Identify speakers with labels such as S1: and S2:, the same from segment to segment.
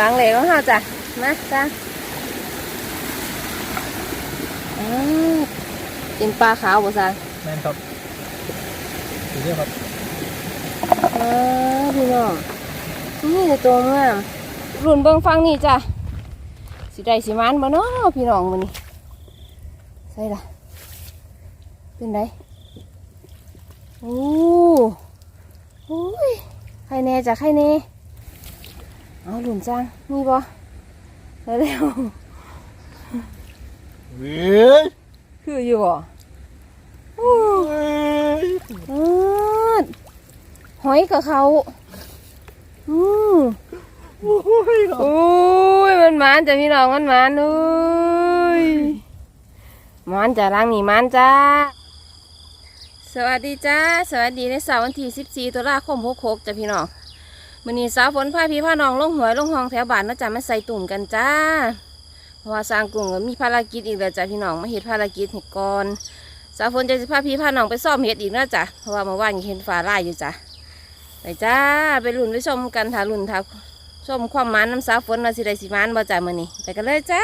S1: ล้างเหลวห้าจ้ะมาจ้ะอ้าวกินปลาขาวบ่ซาง
S2: แม่นครับดูเรื่องครับ
S1: อ้าพี่น้องนี่แต่ตัวงามรุ่นเบิ่งฟังนี่จ้ะสิได้สิมันบ่เนาะพี่น้องมื้อนี้ใส่ละเป็นไดโอ้โอ้ยใครแน่จ้ะใครแน่ เอาหลุนจังมีบ่เร็ว
S2: เฮ้ย
S1: ๆคืออยู่บ่โอ้
S2: เฮ้ย
S1: อืดหอยกับเขาอืม
S2: โอ้ยครับ
S1: โอ้ยมันหมานจ้ะพี่น้องมันหมานเอ้ยหมานจ้ะล้างนี่หมานจ้า สวัสดีจ้า สวัสดีในเสาร์วันที่ 14 ตุลาคม66จ้ะพี่น้อง มื้อนี้สาวฝนพาพี่พาน้องลงหวยลงห้องแถวบ้านนาะจ้ะมาใส่ตุ่มกันจ้าเพราะว่าสร้างกลุ่มก็มีภารกิจอีกแล้วจ้ะพี่น้องมาเฮ็ดภารกิจให้ก่อนสาวฝนจะสิพาพี่พาน้องไปซ่อมเห็ดอีกนะจ้ะเพราะว่าเมื่อวานยังเห็นฟ้าลายอยู่จ้ะไปจ้าไปลุ้นไปชมกันถาลุ้นถ้าชมความมันน้ำสาวฝนว่าสิได้สิมันบ่จ้ะมื้อนี้ไปกันเลยจ้า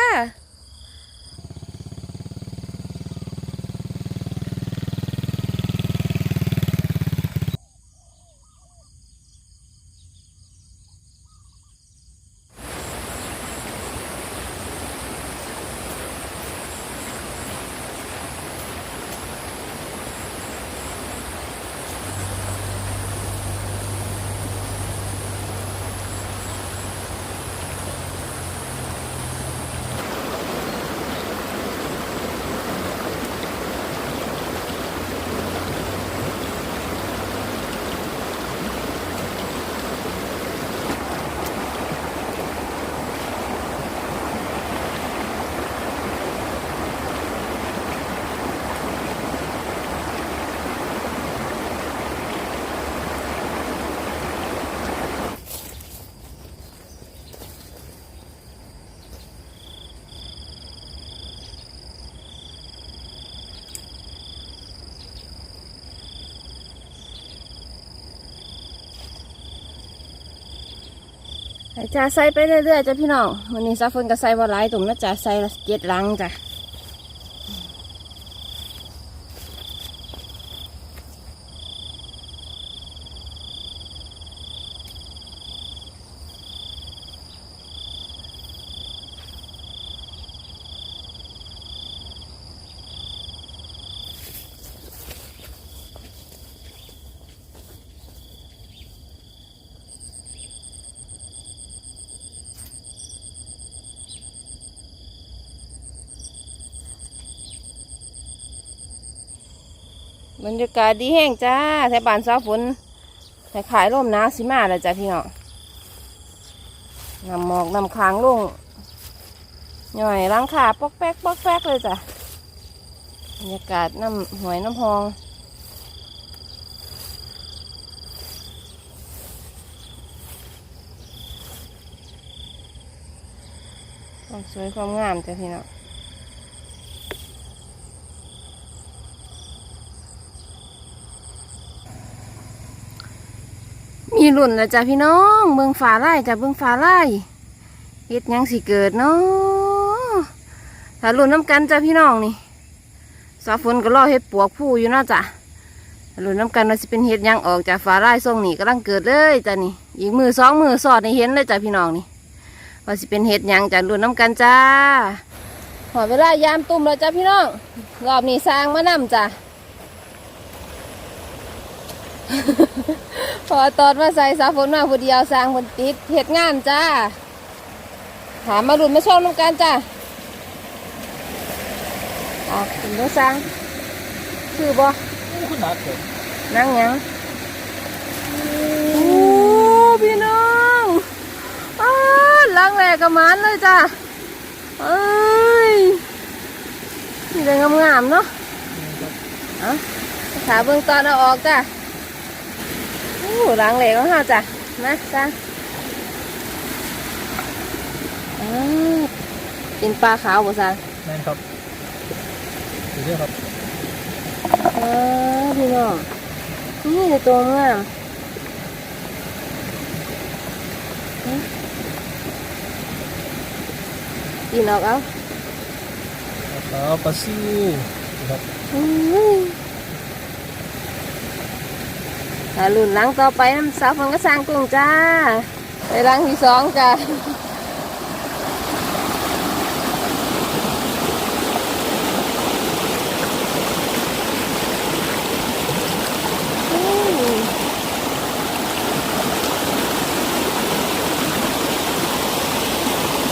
S1: จ่าใส่ไปเรื่อยๆจ้ะพี่น้องวันนี้ซาฟนก็ใส่บ่หลายตุ่มนะจ่าใส่ละเจ็ดลังจ้ะ บรรยากาศดีแห้งจ้าแถวบ้านสาวฝนแต่ขายร่มนาสิมาแล้วจ้ะพี่เน้องนำหมอกนำค้างลงหน่อยล้างขาปอกแป๊กปอกแป๊กเลยจ้ะบรรยากาศน้ำหวยน้ำพองความสวยความงามจ้ะพี่เน้อง รุ่นแล้วจ้ะพี่น้องเบิ่งฟ้าไล่จ้ะเบิ่งฟ้าไล่เฮ็ดยังสิเกิดเนาะถ้ารุ่นน้ำกันจ้ะพี่น้องนี่สาวฝนก็รอเฮ็ดปวกผู้อยู่เนาะจ้ะถ้ารุ่นน้ำกันว่าสิเป็นเฮ็ดยังออกจากฟ้าไล่ทรงนี่กำลังเกิดเลยจ้ะนี่อีกมือสองมือสอดในเห็นเลยจ้ะพี่น้องนี่ว่าสิเป็นเฮ็ดยังจ้ะรุ่นน้ำกันจ้าหอเวลายามตุ่มแล้วจ้ะพี่น้องรอบนี้สร้างมานํจ้ะ พอตอนมาใส่สาฝนมาผู้เดียวสร้างคนติดเหตุงานจ้า ถามมาหลุดมาชอบน้ำกันจ้าอะถึงต้องสร้างคือบ่
S2: ขนาดเกิด
S1: นั่งหยังโอ้พี่น้องอ้าล้างแหลกกับมันเลยจ้าเอ้ยนี่เลยงามๆเนาะเอะขาเบื้องตอนเอาออกจ้าโอ้ ล้างเหลวห้าจ้ะมาจ้ะอ้าวกินปลาขาวบ่ซาง
S2: แม่นครับดูเรื่องครับ
S1: อ้าวพี่น้องนี่แต่ตัวงามกินออกเอา
S2: ปลาปลาซิวนะครับ
S1: อุ้ย ถ้ารุ่นหลังต่อไปน้ำสาวฝนก็สร้างกุ้งจ้า ไปหลังที่สองจ้า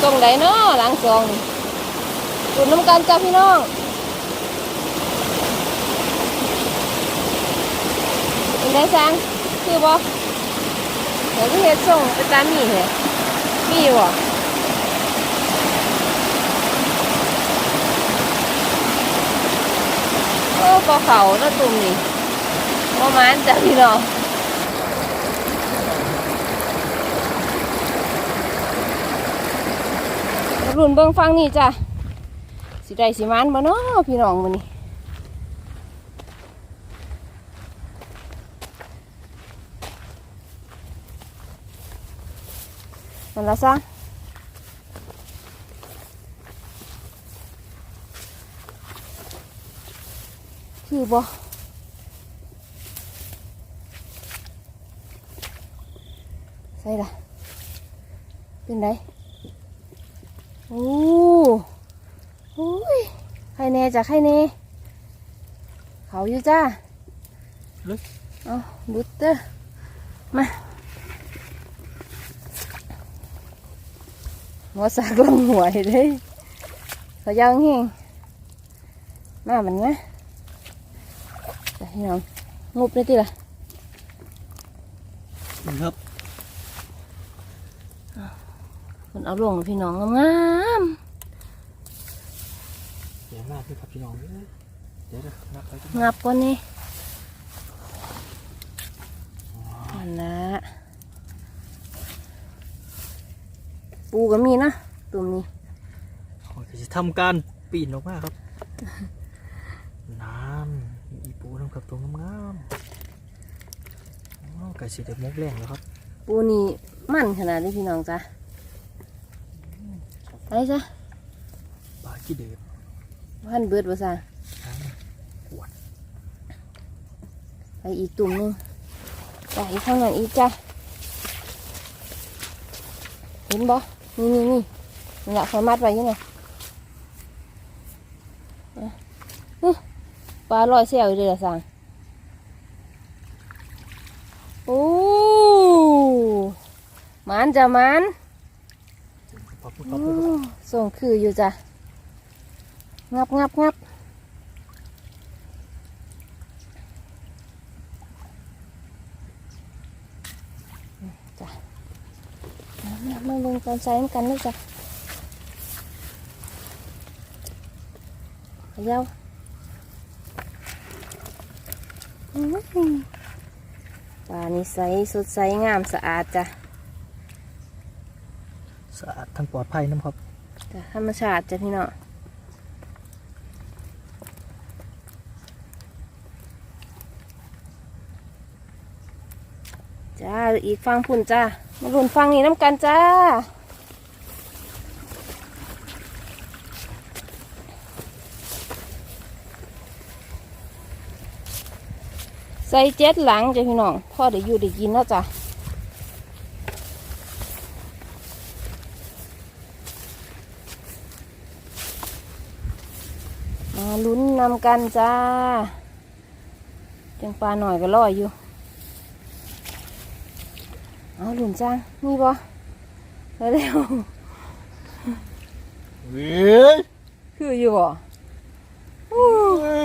S1: ตรงไหนเนาะหลังสองนี่ดูน้ำกันจ้าพี่น้อง เป็นไงซังคือบ่เดี๋ยวพี่เฮ็ดส่งไปตามมีเหรอมีอยู่บ่โอ้ปลาเขาแล้วตุ่มนี่ประมาณจ้าพี่น้องรุ่นเบิ่งฟังนี่จ้ะสิได้สิมันบ่เนาะพี่น้องมื้อนี้ นละซะคือบ่ใส่ละเป็นไดโอ้โอ้ยใครแน่จ้ะใครแน่เขาอยู่จ้า
S2: ลึก
S1: เอาบุตเตอร์มา หัวสากลงหัวเลยเขายาวเฮงมามันนะจะให้น้องงบเลยทีละ
S2: นี่ครับ
S1: มันเอาลงเลยพี่น้องงาม
S2: เดี๋ยวมากเลยครับพี่น้องเอ้ยเดี๋ยวนะนับไปกัน
S1: ๆงับก่อนนี่นั่นละ ปูก็มีนะตุ่มนี้
S2: โอ้ยก็จะทำการปีนออกมาครับน้ำมีอีปูน้ำกับตัวงามๆอ๋อไก่สีเด็ดมกแรงแล้วครับ
S1: ปูนี่มันขนาดนี้พี่น้องจ้ะไปจ้ะ
S2: ปลาขี้เดือด
S1: พันเบิดบ่ซ่า
S2: น้ำขวด
S1: ไปอีกตุ่มหนึงไปอีกข้างนั้นอีกจ้ะเห็นบ่ นี่นี่นี่นี่แหละคอยมัดไว้ยังไงอะอื้อปลาลอยเสียวอยู่เลยละสั่งโอ้หมันจ้ะหมัน
S2: ปั๊บปั๊บ
S1: โอ้
S2: ปั๊บปั๊บ
S1: ส่งคืออยู่จ้ะงับงับงับจ้ะ มามามาเบิ่งตอนใส่น้ำกันด้วยจ้ะเขยาวอื้อหือปลานี่ใสสดใสงามสะอาดจ้ะ
S2: สะอาดทั้งปลอดภัยน้ำครับ
S1: จ้ะธรรมชาติจ้ะพี่น้อง จ้าอีกฟังพุ่นจ้ามาลุ่นฟังนี่น้ำกันจ้าใส่เจ็ดหลังจ้ะพี่น้องพ่อได้อยู่ได้กินแล้วจ้ะมาลุ้นนำกันจ้าจังปลาหน่อยก็ลอยอยู่ หลุนจ้างมีบ่เร็ว
S2: เฮ้ย
S1: ๆคืออยู่บ่อู้
S2: เฮ้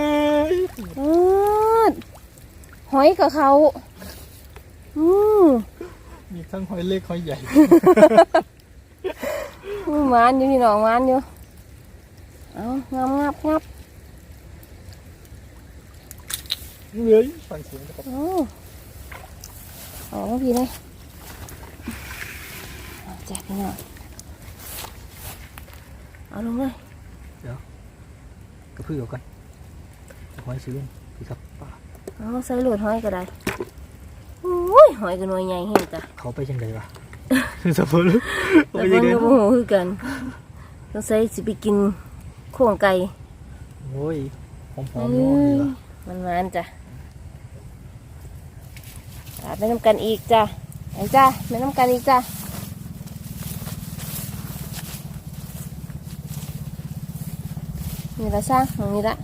S2: ย
S1: อืดหอยกับเขาอืม
S2: มีทั้งหอยเล็กหอยใหญ่
S1: อืมหวานอยู่พี่น้องหวานอยู่เอางับงับงับ
S2: เฮ้ยฟังเสียงนะครับ
S1: เอาเออกมาพี่เลยเอา จ้ะพี่น้องเอาลงเลยเดี๋ยว
S2: กระพือเอากันหอยซื้อพี่ครับป้า
S1: เอาใส่หลดหอยก็ได้อุ้ยหอยก็หน่วยใหญ่เห็นจ้ะ
S2: เขาไปยังไงวะสับปะรด
S1: แต่เพิ่นก็บ่ฮู้คือกันต้องใส่สิไปกินโค้งไก่
S2: โอ้ยหอมหอมนัวดี
S1: ย
S2: ว่ะ
S1: มันมันจ้ะตาไปน้ำกันอีกจ้ะไอ้จ้ะไปน้ำกันอีกจ้ะ นี่ละสร้างตรงนี้ละ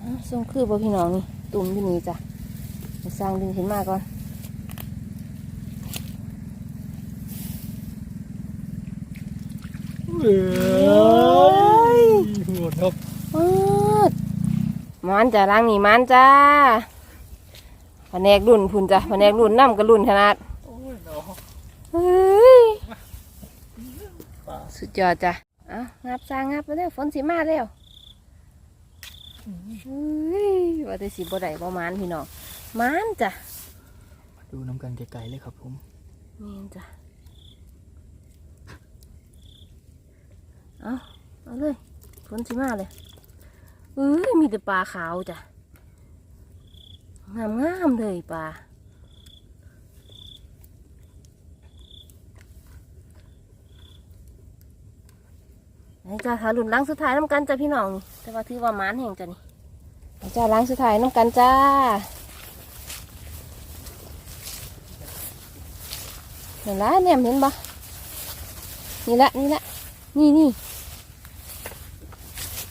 S1: อ้าวส่งคือบ่พี่น้องนี่ตุ่มอยู่นี่จ้ะสร้างดึงขึ้นมาก่อน
S2: เอ้ยโหดครับ
S1: ปืด มันจะล้างนี่มันจ้าแผนกรุ่นพุ่นจ้ะแผนกรุ่นน้ำกับรุ่นขนาด
S2: โอ้ยเนาะ
S1: เฮ้ย
S2: ปลา
S1: สุดยอดจ้ะเอางับซางงับไปเร็วฝนสิมาเร็วเฮ้ยว่าแต่สิบ่ได้บ่มันพี่น้องมันจ้ะ
S2: มาดูน้ำกันไกลๆเลยครับผม
S1: นี่จ้ะเอาเอาเลยฝนสิมาเลย เอ้ยมีแต่ปลาขาวจ้ะงามงามๆเลยปลานี่จ้าค่ะรุ่นล้างสุดท้ายน้ำกันจ้าพี่น้อง แต่ว่าถือว่ามานแห่งจ้ะนี่นี่จ้าล้างสุดท้ายน้ำกันจ้าเห็นละเนี่ยเห็นปะนี่ละนี่ละนี่นี่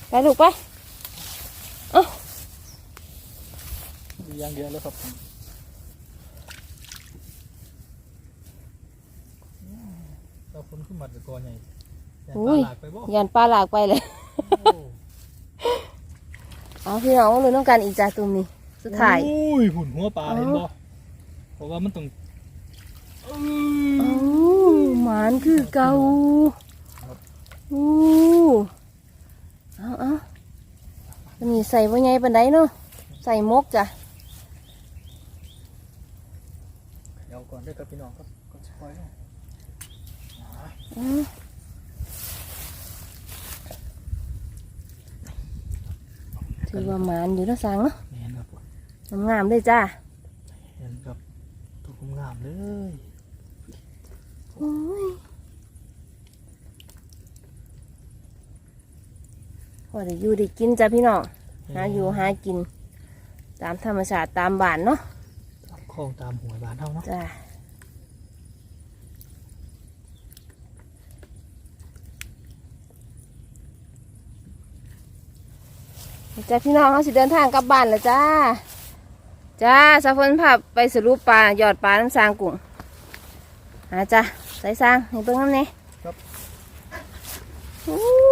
S1: ไปลูกไป
S2: อย่างเดียวเลยครับผมเราคนขึ้นมัดไปก่อนไงแต่ปลาหลากไปบ่
S1: ยันปลาหลากไปเลย
S2: โอ้
S1: เอาพี่น้องรุ่นน้ำกันอีกจ้าตุ่มนี่สุดท้าย
S2: โอ้ยหุ่นหัวปลา
S1: อ๋อ
S2: เห็นบ่เพราะว่ามันต้องเอ้ย
S1: เอ้าหมานคือเก่าอู้เอาเอาอันนี้ใส่ว่าไงปันไดเนาะใส่มกจ้ะ
S2: เดี๋ยวก่อนด้วยครับพี่น้องครับก่อนสปอยล์เนาะ
S1: อืมถือว่าหมานอยู่นะสังเนาะ
S2: เห็นครับผม
S1: งามๆเลยจ้า
S2: เห็นครับตัวงามเลย
S1: โอ้ยพอได้อยู่ได้กินจ้ะพี่น้องหาอยู่หากิน ตามธรรมชาติตามบ้านเนาะ
S2: ตาม คลองตามหวยบ้านเท่าเนาะ
S1: จ้าจ้าพี่น้องเขาสิเดินทางกลับบ้านแล้วจ้า จ้าสะพนภาพไปสรุปปลาหยอดปลาน้ำสางกุ้งหาจ้าใส่สางให้เบิ่งน้ำเนี่ย
S2: ครับ
S1: อู้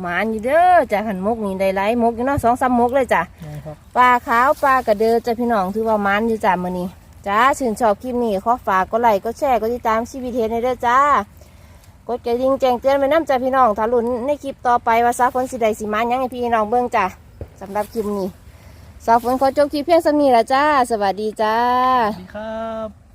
S1: หมานอยู่เด้อจ้าขันมกนี่ได้หลายมกอยู่เนาะสองสามมกเลยจ้า
S2: นะครับ
S1: ปลาขาวปลากระเดือจ้าพี่น้องถือว่ามันอยู่จ้ามื้อนี้จ้าชื่นชอบคลิปนี้ขอฝากก็ไลค์ก็แชร์ก็ติดตามชีวิตเทนในเด้อจ้ากดกระดิ่งแจ้งเตือนไปน้ำจ้าพี่น้องถ้าลุ้นในคลิปต่อไปว่าซาฝนสิใดสิมันหยังให้พี่น้องเบิ่งจ้าสำหรับคลิปนี้สาวฝนขอจบคลิปเพียงสำนี้ละจ้า สวัสดีจ้า
S2: สวัสดีครับ